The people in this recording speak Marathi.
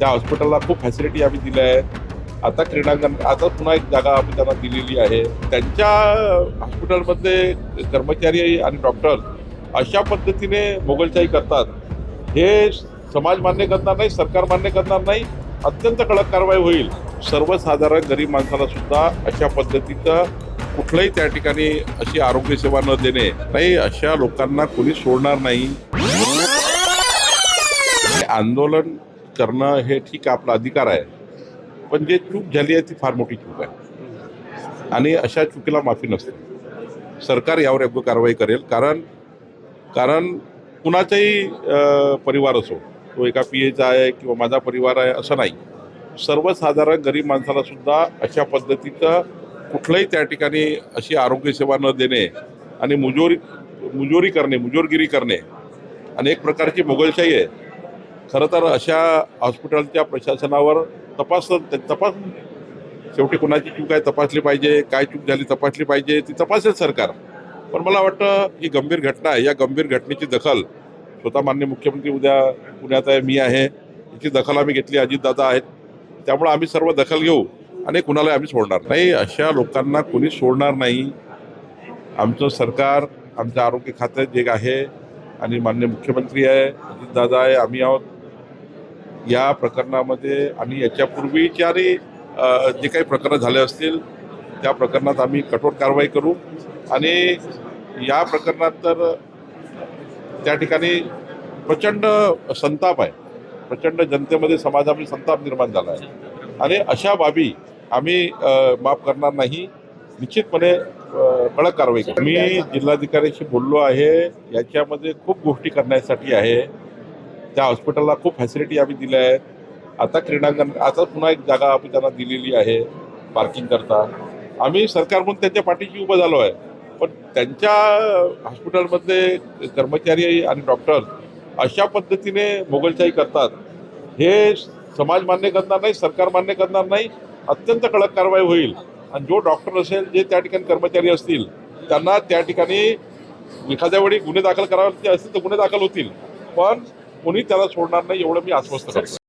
त्या हॉस्पिटलला खूप फॅसिलिटी आम्ही दिल्या आहेत. आता क्रीडांगण आता पुन्हा एक जागा आम्ही त्यांना दिलेली आहे. त्यांच्या हॉस्पिटलमध्ये कर्मचारी आणि डॉक्टर अशा पद्धतीने मोगलशाही करतात. हे समाज मान्य करणार नाही सरकार मान्य करणार नाही अत्यंत कडक कारवाई होईल. सर्वसाधारण गरीब माणसाला सुद्धा अशा पद्धतीचं कुठलंही त्या ठिकाणी अशी आरोग्य सेवा न देणे नाही अशा लोकांना कोणी सोडणार नाही. आंदोलन करणं हे ठीक आहे आपला अधिकार आहे. पण जे चूक झाली आहे ती फार मोठी चूक आहे. आणि अशा चुकीला माफी नसते. सरकार यावर योग्य कारवाई करेल. कारण कारण कुणाचाही परिवार असो तो एका पी एचा आहे किंवा माझा परिवार आहे असं नाही. सर्वसाधारण गरीब माणसाला सुद्धा अशा पद्धतीचं कुठलंही त्या ठिकाणी अशी आरोग्यसेवा न देणे आणि मुजोरी मुजोरी करणे मुजोरगिरी करणे आणि एक प्रकारची मोगलशाही आहे. खरं तर अशा हॉस्पिटलच्या प्रशासनावर तपास तपास शेवटी कुणाची चूक आहे तपासली पाहिजे काय चूक झाली तपासली पाहिजे ती तपासेल सरकार. पण मला वाटतं ही गंभीर घटना आहे. या गंभीर घटनेची दखल स्वतः मान्य मुख्यमंत्री उद्या पुण्यात आहे मी आहे. याची दखल आम्ही घेतली. अजितदादा आहेत. त्यामुळे आम्ही सर्व दखल घेऊ आणि कुणाला आम्ही सोडणार नाही. अशा लोकांना कोणी सोडणार नाही. आमचं सरकार आमचं आरोग्य खातं जे आहे आणि मान्य मुख्यमंत्री आहे अजितदादा आहे आम्ही आहोत. या प्रकरणामध्ये आणि याच्यापूर्वीच्या जे काही प्रकरणं झाले असतील त्या प्रकरणात आम्ही कठोर कारवाई करू. आणि या प्रकरणात तर त्या ठिकाणी प्रचंड संताप आहे. प्रचंड जनतेमध्ये समाजामध्ये संताप निर्माण झाला आहे. आणि अशा बाबी आम्ही माफ करणार नाही. निश्चितपणे कडक कारवाई करू. मी जिल्हाधिकाऱ्याशी बोललो आहे. याच्यामध्ये खूप गोष्टी करण्यासाठी आहे. त्या हॉस्पिटलला खूप फॅसिलिटी आम्ही दिल्या आहेत. आता क्रीडांगण आता पुन्हा एक जागा आम्ही त्यांना दिलेली आहे पार्किंग करता. आम्ही सरकार म्हणून त्यांच्या पाठीशी उभं झालो आहे. पण त्यांच्या हॉस्पिटलमधले कर्मचारी आणि डॉक्टर अशा पद्धतीने मोगलशाही करतात. हे समाज मान्य करणार नाही सरकार मान्य करणार नाही अत्यंत कडक कारवाई होईल. आणि जो डॉक्टर असेल जे त्या ठिकाणी कर्मचारी असतील त्यांना त्या ठिकाणी एखाद्या वेळी गुन्हे दाखल करावे असतील तर गुन्हे दाखल होतील. पण कोणी त्याला सोडणार नाही एवढं मी आश्वस्त करतो